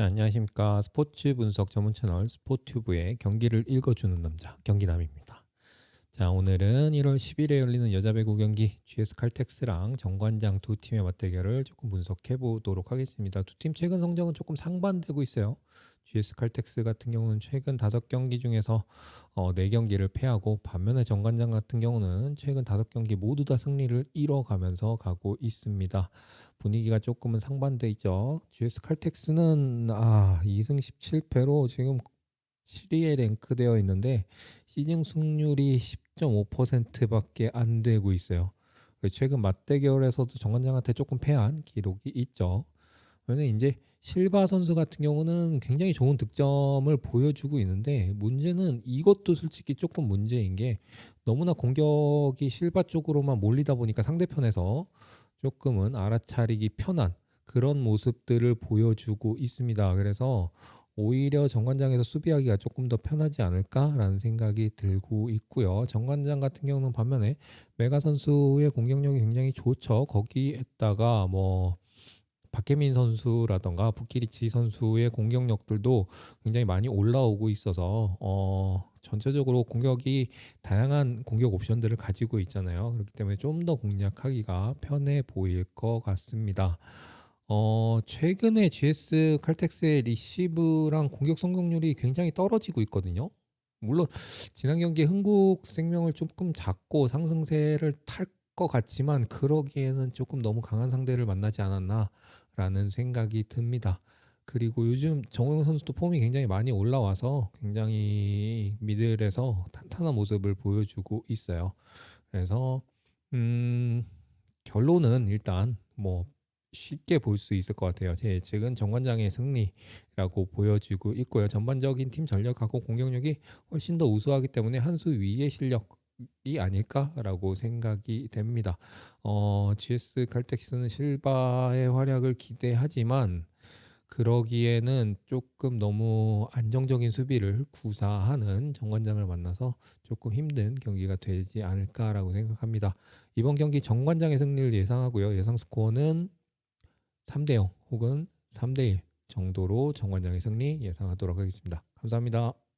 네, 안녕하십니까. 스포츠 분석 전문 채널 스포튜브의 경기를 읽어주는 남자 경기남입니다. 자, 오늘은 1월 10일에 열리는 여자 배구 경기 GS 칼텍스랑 정관장 두 팀의 맞대결을 조금 분석해 보도록 하겠습니다. 두 팀 최근 성적은 조금 상반되고 있어요. GS 칼텍스 같은 경우는 최근 다섯 경기 중에서 어, 4경기를 패하고 반면에 정관장 같은 경우는 최근 다섯 경기 모두 다 승리를 이뤄가면서 가고 있습니다. 분위기가 조금은 상반돼 있죠. GS 칼텍스는 아 2승 17패로 지금 7위에 랭크되어 있는데 시즌 승률이 10.5%밖에 안 되고 있어요. 최근 맞대결에서도 정관장한테 조금 패한 기록이 있죠. 그런데 이제 실바 선수 같은 경우는 굉장히 좋은 득점을 보여주고 있는데 문제는 이것도 솔직히 조금 문제인 게 너무나 공격이 실바 쪽으로만 몰리다 보니까 상대편에서 조금은 알아차리기 편한 그런 모습들을 보여주고 있습니다. 그래서 오히려 정관장에서 수비하기가 조금 더 편하지 않을까라는 생각이 들고 있고요. 정관장 같은 경우는 반면에 메가 선수의 공격력이 굉장히 좋죠. 거기에다가 뭐 박혜민 선수라던가 부키리치 선수의 공격력들도 굉장히 많이 올라오고 있어서 어 전체적으로 공격이 다양한 공격 옵션들을 가지고 있잖아요. 그렇기 때문에 좀 더 공략하기가 편해 보일 것 같습니다. 어 최근에 GS 칼텍스의 리시브랑 공격 성공률이 굉장히 떨어지고 있거든요. 물론 지난 경기에 흥국 생명을 조금 잡고 상승세를 탈 것 같지만 그러기에는 조금 너무 강한 상대를 만나지 않았나 라는 생각이 듭니다. 그리고 요즘 정우영 선수도 폼이 굉장히 많이 올라와서 굉장히 미들에서 탄탄한 모습을 보여주고 있어요. 그래서 음 결론은 일단 뭐 쉽게 볼 수 있을 것 같아요. 제 예측은 정관장의 승리라고 보여지고 있고요. 전반적인 팀 전력하고 공격력이 훨씬 더 우수하기 때문에 한 수 위의 실력 이 아닐까라고 생각이 됩니다. 어, GS 칼텍스는 실바의 활약을 기대하지만 그러기에는 조금 너무 안정적인 수비를 구사하는 정관장을 만나서 조금 힘든 경기가 되지 않을까라고 생각합니다. 이번 경기 정관장의 승리를 예상하고요. 예상 스코어는 3대 0 혹은 3대 1 정도로 정관장의 승리 예상하도록 하겠습니다. 감사합니다.